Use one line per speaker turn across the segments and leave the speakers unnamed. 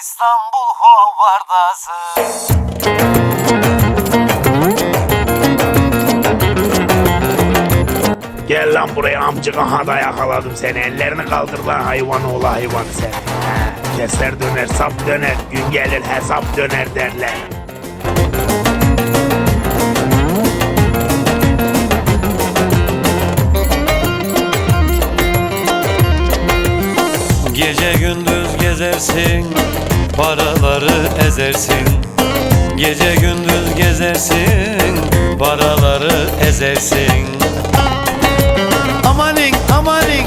İstanbul hovardası
Gel lan buraya amcık aha da yakaladım seni. Ellerini kaldır lan hayvan oğlu hayvan seni. He, Keser döner sap döner. Gün gelir hesap döner derler.
Gece gündüz gezersin Paraları ezersin. Gece gündüz gezersin Paraları ezersin. Amanin amanin.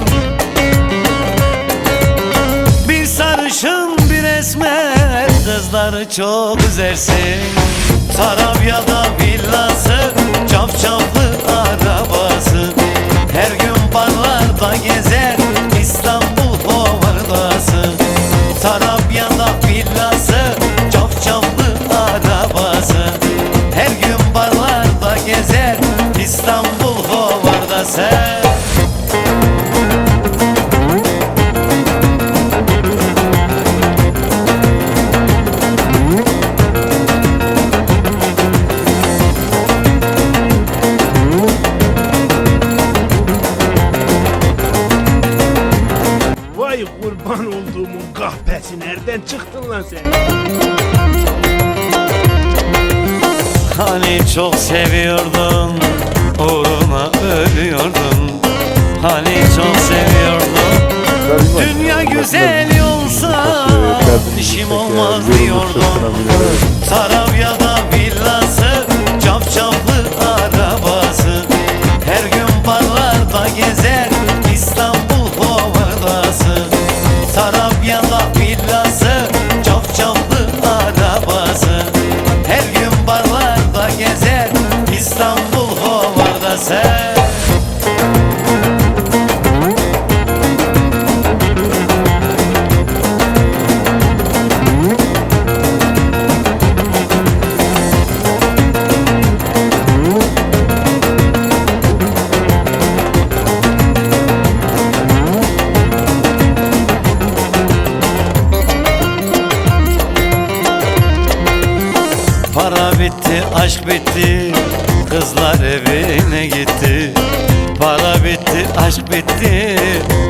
Bir sarışın bir esmer Kızları çok üzersin. Tarabya'da villası Çapçaplı arabası
çıktın lan sen?
Hani çok seviyordun Uğruna ölüyordun Hani çok seviyordun Dünya güzel olsa işim olmaz diyordun Tarabya'da hovardası Para bitti, aşk bitti gitti. Para bitti, aşk bitti.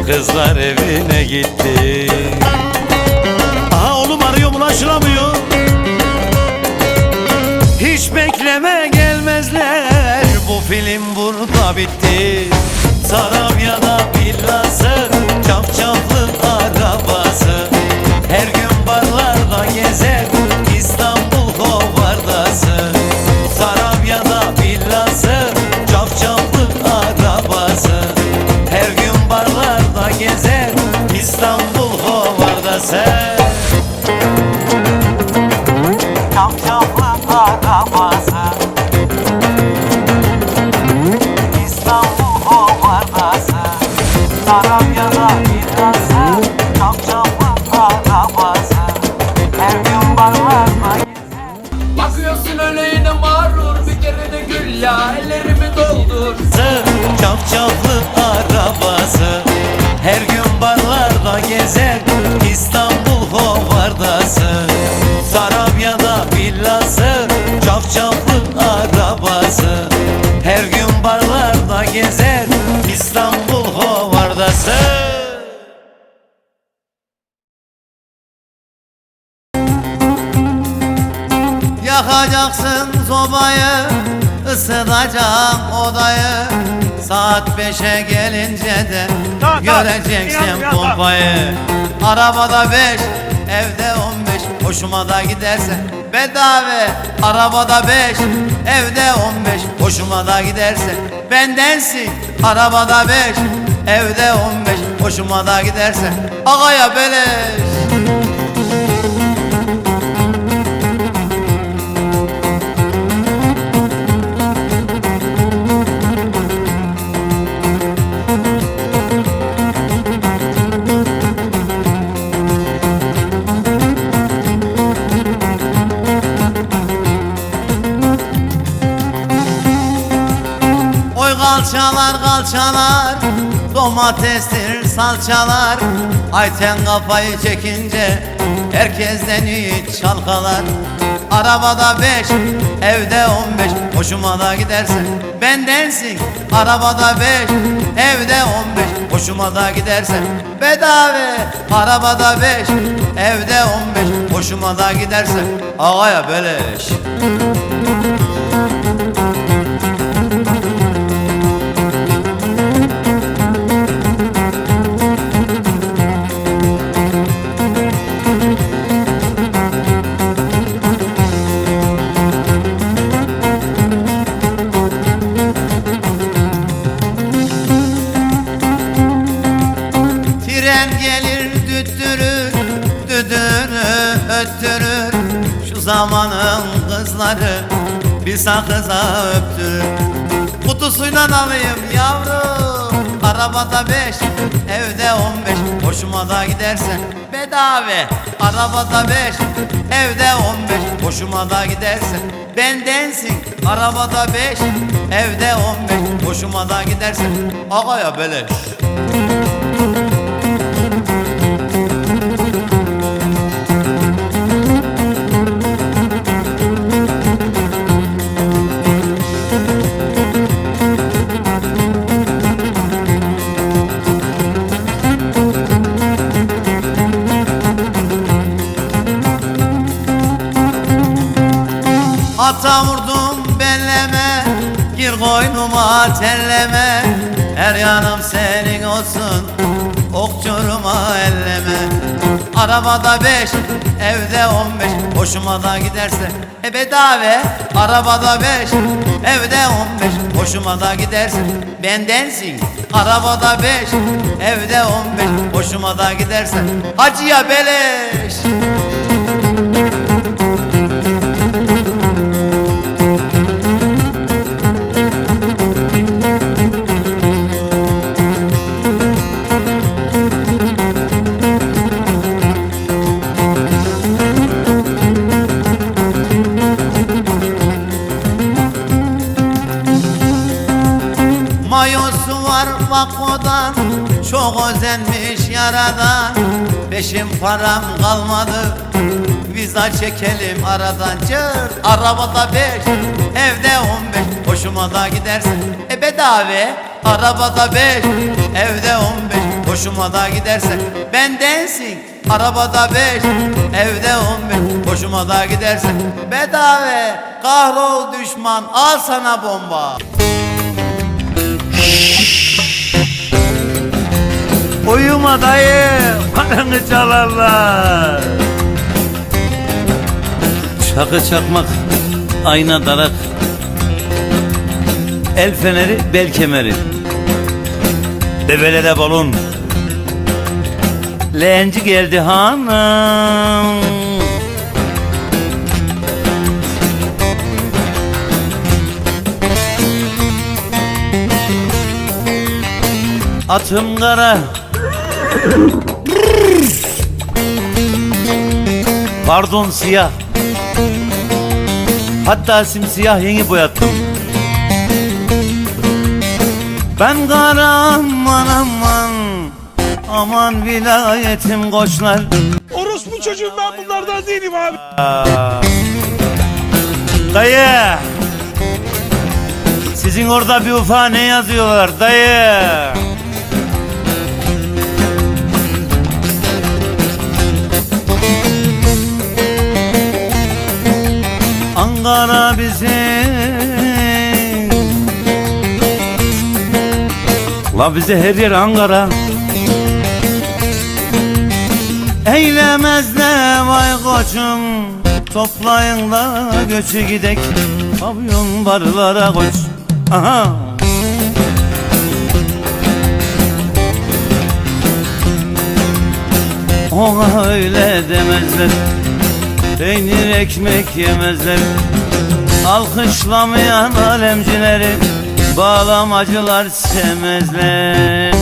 Kızlar evine gitti. Aha oğlum arıyor ulaşılamıyor Hiç bekleme gelmezler. Bu film burada bitti. Tarabya'da villası Çapçaplı arabası. Her gün
doldur
Çapçaplı arabası. Her gün barlarda gezer İstanbul hovardası. Tarabya'da villası Çapçaplı arabası. Her gün barlarda gezer İstanbul hovardası.
Yakacaksın sobayı ısıtacağım odayı. Saat beşe gelince de
Tamam, tamam.
göreceksin
yap.
pompayı. Arabada beş, evde on beş. Hoşuma da giderse bedava. Arabada beş, evde on beş. Hoşuma da giderse bendensin. Arabada beş, evde on beş. Hoşuma da giderse Agaya beleş kalçalar kalçalar Domatestir salçalar. Ayten kafayı çekince
herkesten iyi çalkalar. Arabada beş, evde on beş Hoşuma da gidersen bendensin Arabada beş, evde on beş Hoşuma da gidersen bedava Arabada beş, evde on beş Hoşuma da gidersen ağaya beleş zamanın kızları bir sakıza öptürür Kutusuyla alayım yavrum Arabada beş, evde on beş. Hoşuma da gidersen bedava Arabada beş, evde on beş. Hoşuma da gidersen bendensin Arabada beş, evde on beş. Hoşuma da gidersen ağaya beleş koynuma telleme Her yanım senin olsun Okçuruma elleme. Arabada beş Evde on beş Hoşuma da giderse E bedava Arabada beş Evde on beş Hoşuma da giderse Bendensin. Arabada beş Evde on beş Hoşuma da giderse Hacıya beleş var vakodan Çok özenmiş yaradan. Peşim param kalmadı Viza çekelim aradan. Cır Arabada beş Evde on beş Hoşuma da gidersen E bedava Arabada beş Evde on beş Hoşuma da gidersen Bendensin Arabada beş Evde on beş Hoşuma da gidersen Bedava Kahrol düşman Al sana bomba
Uyuma dayı, paranı çalarlar.
Çakı çakmak, ayna darak. El feneri, bel kemeri. Bebelere balon. Leğenci geldi hanım. Atım kara Pardon siyah. Hatta simsiyah yeni boyattım. Ben kara aman aman Aman vilayetim koçlar.
Orospu çocuğum ben bunlardan değilim abi.
Dayı. Sizin orada bir ufa ne yazıyorlar dayı Ankara bizim La bize her yer Ankara. Eylemez ne vay koçum. Toplayın da göçü gidek. Pavyon barlara koç. Aha. Ona öyle demezler Peynir ekmek yemezler. Alkışlamayan alemcileri Bağlamacılar sevmezler